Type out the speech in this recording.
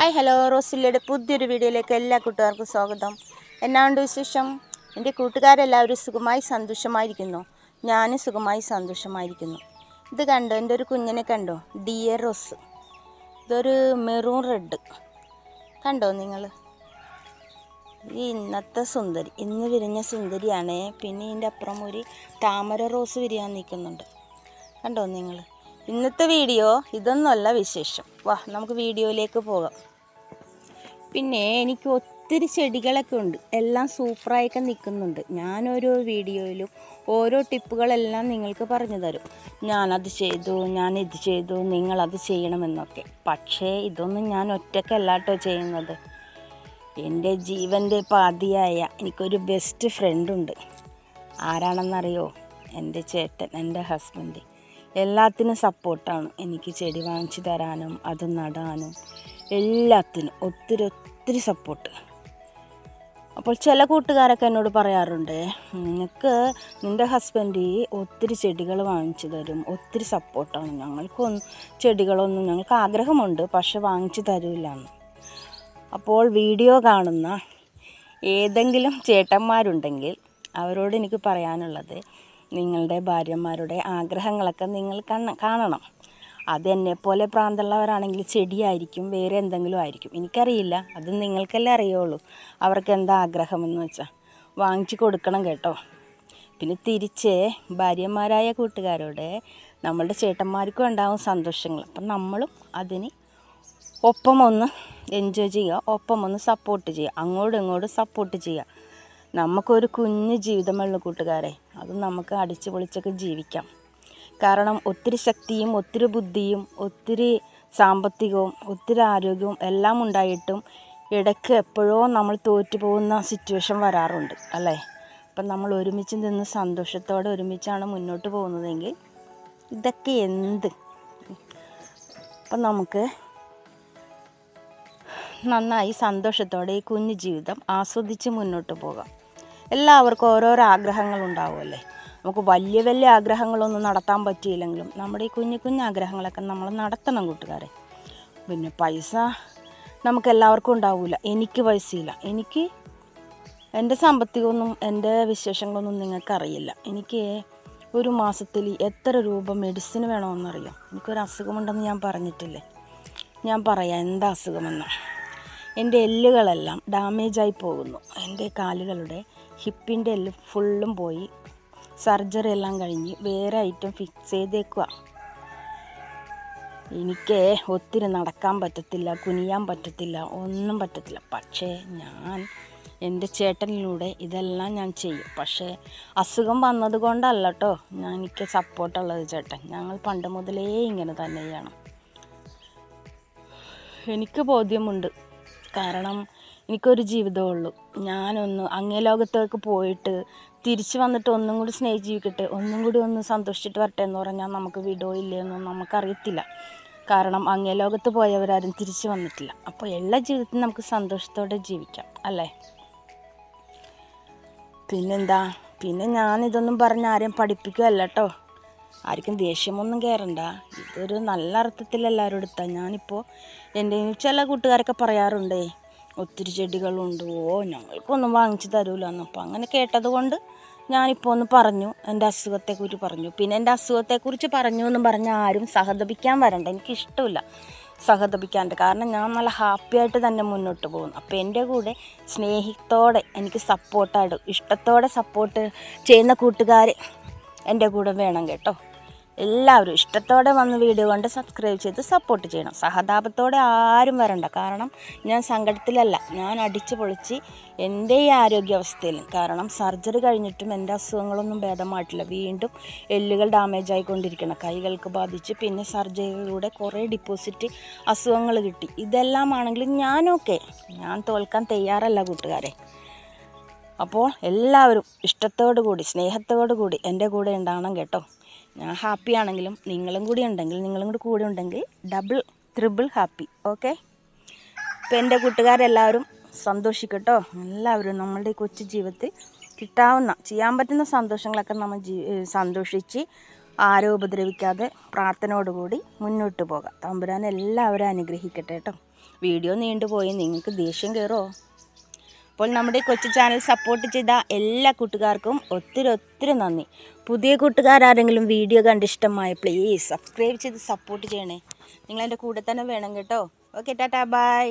Hi hello. റോസില്ലയുടെ പുതിയൊരു വീഡിയോയിലേക്ക് എല്ലാ കൂട്ടുകാർക്കും സ്വാഗതം. എന്നാണ്ട് വിശേഷം? എന്റെ കൂട്ടുകാരെല്ലാവരും സുഖമായി സന്തോഷമായിരിക്കുന്നു. ഞാനും സുഖമായി സന്തോഷമായിരിക്കുന്നു. ഇത് കണ്ടോ? എന്റെ ഒരു കുഞ്ഞിനെ കണ്ടോ? Dear rose. ഇതൊരു മെറൂൺ റെഡ്. കണ്ടോ നിങ്ങൾ? ഈ ഇന്നത്തെ സുന്ദരി ഇന്ന് വിരിഞ്ഞ സുന്ദരിയാണ്. പിന്നെ ഇതിന്റെ അപ്പുറം ഒരു താമര റോസ് വിരിയാൻ നിൽക്കുന്നുണ്ട്. കണ്ടോ നിങ്ങൾ? ഇന്നത്തെ വീഡിയോ ഇതൊന്നുമല്ല വിശേഷം. വാ നമുക്ക് വീഡിയോയിലേക്ക് പോകാം. പിന്നെ എനിക്ക് ഒത്തിരി ചെടികളൊക്കെ ഉണ്ട്. എല്ലാം സൂപ്പറായൊക്കെ നിൽക്കുന്നുണ്ട്. ഞാനോരോ വീഡിയോയിലും ഓരോ ടിപ്പുകളെല്ലാം നിങ്ങൾക്ക് പറഞ്ഞു തരും. ഞാനത് ചെയ്തു ഞാൻ ഇത് ചെയ്തു നിങ്ങളത് ചെയ്യണമെന്നൊക്കെ. പക്ഷേ ഇതൊന്നും ഞാൻ ഒറ്റക്കല്ലാട്ടോ ചെയ്യുന്നത്. എന്റെ ജീവന്റെ പാതിയായ എനിക്കൊരു ബെസ്റ്റ് ഫ്രണ്ടുണ്ട്. ആരാണെന്നറിയോ? എന്റെ ചേട്ടൻ എന്റെ ഹസ്ബൻഡ്. എല്ലാത്തിനും സപ്പോർട്ടാണ് എനിക്ക് ചെടി വാങ്ങിച്ചു തരാനും അത് നടാനും എല്ലാത്തിനും ഒത്തിരി ഒത്തിരി സപ്പോർട്ട് അപ്പോൾ ചില കൂട്ടുകാരൊക്കെ എന്നോട് പറയാറുണ്ട് നിനക്ക് നിന്റെ ഹസ്ബൻഡ് ഒത്തിരി ചെടികൾ വാങ്ങിച്ചു തരും ഒത്തിരി സപ്പോർട്ടാണ് ഞങ്ങൾക്കൊന്നും ചെടികളൊന്നും ഞങ്ങൾക്ക് ആഗ്രഹമുണ്ട് പക്ഷെ വാങ്ങിച്ചു തരില്ല അപ്പോൾ വീഡിയോ കാണുന്ന ഏതെങ്കിലും ചേട്ടന്മാരുണ്ടെങ്കിൽ അവരോട് എനിക്ക് പറയാനുള്ളത് നിങ്ങളുടെ ഭാര്യമാരുടെ ആഗ്രഹങ്ങളൊക്കെ നിങ്ങൾ കണ്ണ കാണണം. അതെന്നെപ്പോലെ പ്രാന്തമുള്ളവരാണെങ്കിൽ ചെടിയായിരിക്കും വേറെ എന്തെങ്കിലും ആയിരിക്കും. എനിക്കറിയില്ല. അത് നിങ്ങൾക്കല്ലേ അറിയുള്ളൂ. അവർക്ക് എന്താ ആഗ്രഹമെന്ന് വെച്ചാൽ വാങ്ങിച്ചു കൊടുക്കണം കേട്ടോ. പിന്നെ തിരിച്ച് ഭാര്യമാരായ കൂട്ടുകാരോട് നമ്മളുടെ ചേട്ടന്മാർക്കും ഉണ്ടാവും സന്തോഷങ്ങൾ. അപ്പം നമ്മളും അതിന് ഒപ്പം ഒന്ന് എൻജോയ് ചെയ്യുക. ഒപ്പം ഒന്ന് സപ്പോർട്ട് ചെയ്യുക. അങ്ങോട്ടും ഇങ്ങോട്ടും സപ്പോർട്ട് ചെയ്യുക. നമുക്കൊരു കുഞ്ഞു ജീവിതമുള്ള കൂട്ടുകാരെ അത് നമുക്ക് അടിച്ചു പൊളിച്ചൊക്കെ ജീവിക്കാം. കാരണം ഒത്തിരി ശക്തിയും ഒത്തിരി ബുദ്ധിയും ഒത്തിരി സാമ്പത്തികവും ഒത്തിരി ആരോഗ്യവും എല്ലാം ഉണ്ടായിട്ടും ഇടയ്ക്ക് എപ്പോഴോ നമ്മൾ തോറ്റു പോകുന്ന സിറ്റുവേഷൻ വരാറുണ്ട് അല്ലേ? അപ്പം നമ്മൾ ഒരുമിച്ച് നിന്ന് സന്തോഷത്തോടെ ഒരുമിച്ചാണ് മുന്നോട്ട് പോകുന്നതെങ്കിൽ ഇതൊക്കെ എന്ത്? അപ്പം നമുക്ക് നന്നായി സന്തോഷത്തോടെ ഈ കുഞ്ഞു ജീവിതം ആസ്വദിച്ച് മുന്നോട്ട് പോകാം. എല്ലാവർക്കും ഓരോരോ ആഗ്രഹങ്ങൾ ഉണ്ടാവുമല്ലേ നമുക്ക് വലിയ വലിയ ആഗ്രഹങ്ങളൊന്നും നടത്താൻ പറ്റിയില്ലെങ്കിലും നമ്മുടെ ഈ കുഞ്ഞു കുഞ്ഞു ആഗ്രഹങ്ങളൊക്കെ നമ്മൾ നടത്തണം കൂട്ടുകാരെ. പിന്നെ പൈസ നമുക്ക് എല്ലാവർക്കും ഉണ്ടാവില്ല എനിക്ക് പൈസയില്ല എനിക്ക് എന്റെ സാമ്പത്തികമൊന്നും എന്റെ വിശേഷങ്ങളൊന്നും നിങ്ങൾക്കറിയില്ല. എനിക്ക് ഒരു മാസത്തിൽ എത്ര രൂപ മെഡിസിന് വേണമെന്നറിയാം? എനിക്കൊരു അസുഖമുണ്ടെന്ന് ഞാൻ പറഞ്ഞിട്ടില്ലേ? ഞാൻ പറയാം. എന്താ അസുഖമെന്ന്? എന്റെ എല്ലുകളെല്ലാം ഡാമേജായി പോകുന്നു. എന്റെ കാലുകളുടെ ഹിപ്പിന്റെ എല്ല് ഫുള്ളും പോയി. സർജറി എല്ലാം കഴിഞ്ഞ് വേറെ ഐറ്റം ഫിക്സ് ചെയ്തേക്കുക എനിക്ക് ഒത്തിരി നടക്കാൻ പറ്റത്തില്ല കുനിയാൻ പറ്റത്തില്ല ഒന്നും പറ്റത്തില്ല. പക്ഷേ ഞാൻ എന്റെ ചേട്ടനിലൂടെ ഇതെല്ലാം ഞാൻ ചെയ്യും. പക്ഷേ അസുഖം വന്നത് കൊണ്ടല്ല കേട്ടോ ഞാൻ എനിക്ക് സപ്പോർട്ടുള്ളത് ചേട്ടൻ. ഞങ്ങൾ പണ്ട് മുതലേ ഇങ്ങനെ തന്നെയാണ്. എനിക്ക് ബോധ്യമുണ്ട്. കാരണം എനിക്കൊരു ജീവിതമേ ഉള്ളൂ. ഞാനൊന്ന് അങ്ങേ ലോകത്തേക്ക് പോയിട്ട് തിരിച്ച് വന്നിട്ട് ഒന്നും കൂടി സ്നേഹിച്ച് ജീവിക്കട്ടെ ഒന്നും കൂടി ഒന്ന് സന്തോഷിച്ചിട്ട് വരട്ടെ എന്ന് പറഞ്ഞാൽ നമുക്ക് വിടോ ഇല്ലയെന്നൊന്നും നമുക്കറിയത്തില്ല. കാരണം അങ്ങേ ലോകത്ത് പോയവരാരും തിരിച്ച് വന്നിട്ടില്ല. അപ്പോൾ എല്ലാ ജീവിതത്തിലും നമുക്ക് സന്തോഷത്തോടെ ജീവിക്കാം അല്ലേ? പിന്നെന്താ? പിന്നെ ഞാനിതൊന്നും പറഞ്ഞ് ആരെയും പഠിപ്പിക്കുകയല്ല കേട്ടോ. ആർക്കും ദേഷ്യമൊന്നും കയറണ്ട ഇതൊരു നല്ല അർത്ഥത്തിൽ എല്ലാവരും എടുത്താൽ ഞാനിപ്പോൾ എന്റെ ചില കൂട്ടുകാരൊക്കെ പറയാറുണ്ടേ ഒത്തിരി ചെടികളുണ്ട്. ഓ ഞങ്ങൾക്കൊന്നും വാങ്ങിച്ചു തരൂലെന്ന്. അപ്പോൾ അങ്ങനെ കേട്ടത് കൊണ്ട് ഞാനിപ്പോൾ ഒന്ന് പറഞ്ഞു എന്റെ അസുഖത്തെക്കുറിച്ച് പറഞ്ഞു. പിന്നെ എന്റെ അസുഖത്തെക്കുറിച്ച് പറഞ്ഞു എന്ന് പറഞ്ഞാൽ ആരും സഹതപിക്കാൻ വരണ്ട. എനിക്കിഷ്ടമില്ല സഹതപിക്കാണ്ട്. കാരണം ഞാൻ നല്ല ഹാപ്പി ആയിട്ട് തന്നെ മുന്നോട്ട് പോകുന്നു. അപ്പോൾ എന്റെ കൂടെ സ്നേഹത്തോടെ എനിക്ക് സപ്പോർട്ടായിട്ട് ഇഷ്ടത്തോടെ സപ്പോർട്ട് ചെയ്യുന്ന കൂട്ടുകാർ എന്റെ കൂടെ വേണം കേട്ടോ. എല്ലാവരും ഇഷ്ടത്തോടെ വന്ന് വീഡിയോ കണ്ട് സബ്സ്ക്രൈബ് ചെയ്ത് സപ്പോർട്ട് ചെയ്യണം. സഹതാപത്തോടെ ആരും വരണ്ട. കാരണം ഞാൻ സങ്കടത്തിലല്ല. ഞാൻ അടിച്ചു പൊളിച്ച് എന്റെ ഈ ആരോഗ്യാവസ്ഥയിൽ കാരണം സർജറി കഴിഞ്ഞിട്ടും എന്റെ അസുഖങ്ങളൊന്നും ഭേദമായിട്ടില്ല. വീണ്ടും എല്ലുകൾ ഡാമേജ് ആയിക്കൊണ്ടിരിക്കണം. കൈകൾക്ക് ബാധിച്ച് പിന്നെ സർജറിയിലൂടെ കുറേ ഡിപ്പോസിറ്റ് അസുഖങ്ങൾ കിട്ടി. ഇതെല്ലാം ആണെങ്കിലും ഞാനൊക്കെ ഞാൻ തോൽക്കാൻ തയ്യാറല്ല കൂട്ടുകാരെ. അപ്പോൾ എല്ലാവരും ഇഷ്ടത്തോടു കൂടി സ്നേഹത്തോടു കൂടി എന്റെ കൂടെ ഉണ്ടാവണം കേട്ടോ. ഞാൻ ഹാപ്പി ആണെങ്കിലും നിങ്ങളും കൂടി ഉണ്ടെങ്കിൽ നിങ്ങളും കൂടി കൂടെ ഉണ്ടെങ്കിൽ ഡബിൾ ത്രിബിൾ ഹാപ്പി ഓക്കെ ഇപ്പം എന്റെ കൂട്ടുകാരെല്ലാവരും സന്തോഷിക്കട്ടോ. എല്ലാവരും നമ്മളുടെ ഈ കൊച്ചു ജീവിതത്തിൽ കിട്ടാവുന്ന ചെയ്യാൻ പറ്റുന്ന സന്തോഷങ്ങളൊക്കെ നമ്മൾ ജീ സന്തോഷിച്ച് ആരും ഉപദ്രവിക്കാതെ പ്രാർത്ഥനയോടുകൂടി മുന്നോട്ട് പോകാം. തമ്പുരാൻ എല്ലാവരും അനുഗ്രഹിക്കട്ടെ കേട്ടോ. വീഡിയോ നീണ്ടുപോയി നിങ്ങൾക്ക് ദേഷ്യം കയറോ അപ്പോൾ നമ്മുടെ കൊച്ചു ചാനൽ സപ്പോർട്ട് ചെയ്ത എല്ലാ കൂട്ടുകാർക്കും ഒത്തിരി ഒത്തിരി നന്ദി. പുതിയ കൂട്ടുകാരാരെങ്കിലും വീഡിയോ കണ്ട് ഇഷ്ടമായ പ്ലീസ് സബ്സ്ക്രൈബ് ചെയ്ത് സപ്പോർട്ട് ചെയ്യണേ. നിങ്ങൾ എന്റെ കൂടെ തന്നെ വേണം കേട്ടോ. Okay tata bye